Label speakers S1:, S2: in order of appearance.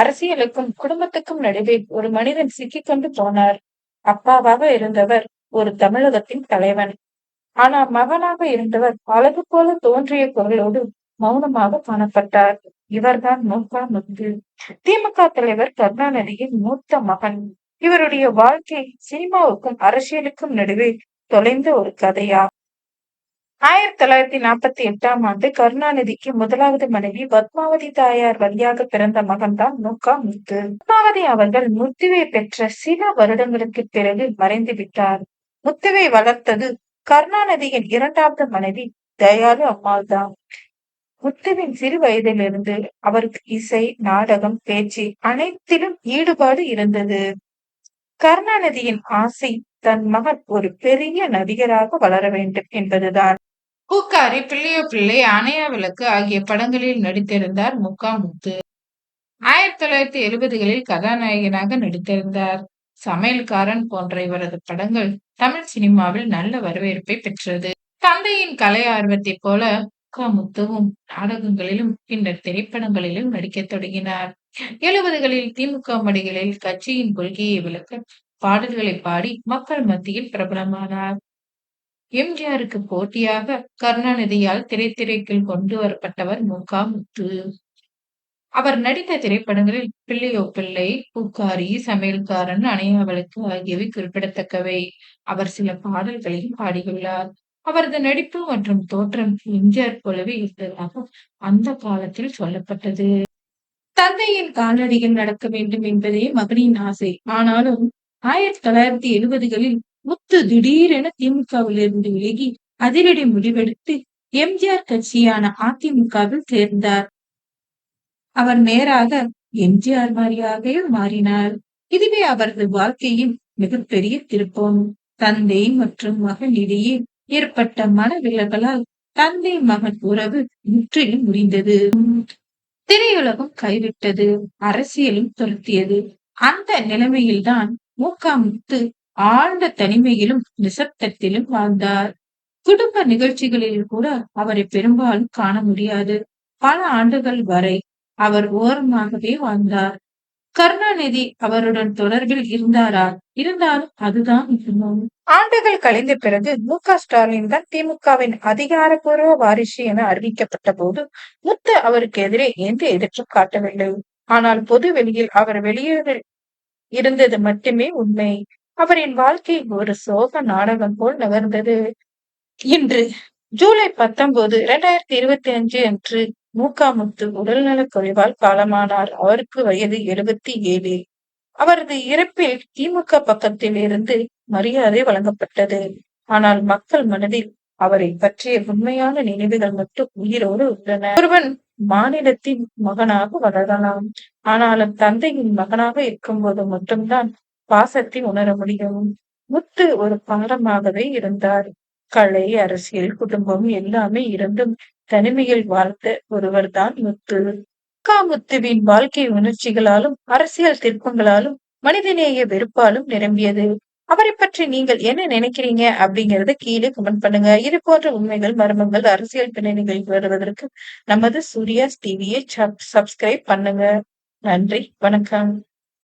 S1: அரசியலுக்கும் குடும்பத்துக்கும் நடுவே ஒரு மனிதன் சிக்கிக்கொண்டு போனார். அப்பாவாக இருந்தவர் ஒரு தமிழகத்தின் தலைவன். ஆனா மகனாக இருந்தவர் அழகு போல தோன்றிய குரலோடு மௌனமாக காணப்பட்டார். இவர்தான் மூக்கா முத்து. திமுக தலைவர் கருணாநிதியின் மூத்த மகன். இவருடைய வாழ்க்கை சினிமாவுக்கும் அரசியலுக்கும் நடுவே தொலைந்த ஒரு கதையா? ஆயிரத்தி தொள்ளாயிரத்தி நாற்பத்தி எட்டாம் ஆண்டு கருணாநிதிக்கு முதலாவது மனைவி பத்மாவதி தாயார் வழியாக பிறந்த மகன்தான் மூக்கா முத்து. பத்மாவதி அவர்கள் முத்துவை பெற்ற சில வருடங்களுக்கு பிறகு மறைந்து விட்டார். முத்துவை வளர்த்தது கருணாநிதியின் இரண்டாவது மனைவி தயாலு அம்மாள் தான் முத்துவின் சிறு வயதிலிருந்து அவருக்கு இசை நாடகம் பேச்சு அனைத்திலும் ஈடுபாடு இருந்தது. கருணாநிதியின் ஆசை தன் மகன் ஒரு பெரிய நடிகராக வளர வேண்டும் என்பதுதான்.
S2: பூக்காரி பிள்ளையோ பிள்ளை அணையா விளக்கு ஆகிய படங்களில் நடித்திருந்தார் முக்கா முத்து ஆயிரத்தி தொள்ளாயிரத்தி எழுபதுகளில் கதாநாயகனாக நடித்திருந்தார். சமையல்காரன் போன்ற இவரது படங்கள் தமிழ் சினிமாவில் நல்ல வரவேற்பை பெற்றது. தந்தையின் கலை ஆர்வத்தை போல முத்துவும் நாடகங்களிலும் பின்னர் திரைப்படங்களிலும் நடிக்கத் தொடங்கினார். எழுபதுகளில் திமுக மடிகளில் கட்சியின் கொள்கையை விளக்க பாடல்களை பாடி மக்கள் மத்தியில் பிரபலமானார். எம்ஜிஆருக்கு போட்டியாக கருணாநிதியால் திரைத்திரைக்கில் கொண்டு வரப்பட்டவர் முகா முத்து. அவர் நடித்த திரைப்படங்களில் பிள்ளையோ பிள்ளை பூக்காரி சமையல்காரன் அணையாவளுக்கு ஆகியவை குறிப்பிடத்தக்கவை. அவர் சில பாடல்களையும் பாடியுள்ளார். அவரது நடிப்பு மற்றும் தோற்றம் எம்ஜிஆர் போலவே இருந்ததாக அந்த காலத்தில் சொல்லப்பட்டது. தந்தையின் காலடியில் நடக்க வேண்டும் என்பதே மகனின் ஆசை. ஆனாலும் ஆயிரத்தி தொள்ளாயிரத்தி எழுபதுகளில் முத்து திடீரென திமுகவில் இருந்து விலகி அதிரடி முடிவெடுத்து எம்ஜிஆர் கட்சியான அதிமுகவில் சேர்ந்தார். அவர் நேராக எம்ஜிஆர் மாதிரியாகவே மாறினார். இதுவே அவரது வாழ்க்கையின் மிகப்பெரிய திருப்பம். தந்தை மற்றும் மகன் இடையே ஏற்பட்ட மனவிலகலால் தந்தை மகன் உறவு முற்றிலும் முடிந்தது திரையுலகம் கைவிட்டது. அரசியலும் துரத்தியது. அந்த நிலைமையில்தான் மூக்காமுத்து ஆழ்ந்த தனிமையிலும் நிசப்தத்திலும் வாழ்ந்தார். குடும்ப நிகழ்ச்சிகளில் கூட அவரை பெரும்பாலும் காண முடியாது. பல ஆண்டுகள் வரை அவர் ஓரமாகவே வாழ்ந்தார். கருணாநிதி அவருடன் தொடர்பில் இருந்தாரா? இருந்தாலும் அதுதான்
S1: ஆண்டுகள் கழிந்த பிறகு மு க ஸ்டாலின் தான் திமுகவின் அதிகாரப்பூர்வ வாரிசு என அறிவிக்கப்பட்ட போது முத்து அவருக்கு எதிரே எந்த எதிர்ப்பும் காட்டவில்லை. ஆனால் பொது வெளியில் அவர் வெளியேற இருந்தது மட்டுமே உண்மை. அவரின் வாழ்க்கை ஒரு சோக நாடகம் போல் நகர்ந்தது. இன்று ஜூலை பத்தொன்பது இரண்டாயிரத்தி இருபத்தி அஞ்சு அன்று மூக்காமுத்து உடல்நலக் குறைவால் காலமானார். அவருக்கு வயது எழுபத்தி ஏழு. அவரது இறப்பில் திமுக பக்கத்தில் இருந்து மரியாதை வழங்கப்பட்டது. ஆனால் மக்கள் மனதில் அவரை பற்றிய உண்மையான நினைவுகள் மட்டும் உயிரோடு உள்ளன. ஒருவன் மாநிலத்தின் மகனாக வளரலாம். ஆனாலும் தந்தையின் மகனாக இருக்கும்போது மட்டும்தான் பாசத்தை உணர முடியும் முத்து ஒரு பாடமாகவே இருந்தார். கலை அரசியல் குடும்பம் எல்லாமே இருந்தும் தனிமையில் வாழ்த்த ஒருவர் தான் முத்து முத்துவின் வாழ்க்கை உணர்ச்சிகளாலும் அரசியல் திருப்பங்களாலும் மனிதநேய வெறுப்பாலும் நிரம்பியது. அவரை பற்றி நீங்கள் என்ன நினைக்கிறீங்க அப்படிங்கறத கீழே கமெண்ட் பண்ணுங்க. இது போன்ற உண்மைகள் மர்மங்கள் அரசியல் பின்னணிகள் வருவதற்கு நமது சூர்யா டிவியை சப்ஸ்கிரைப் பண்ணுங்க. நன்றி வணக்கம்.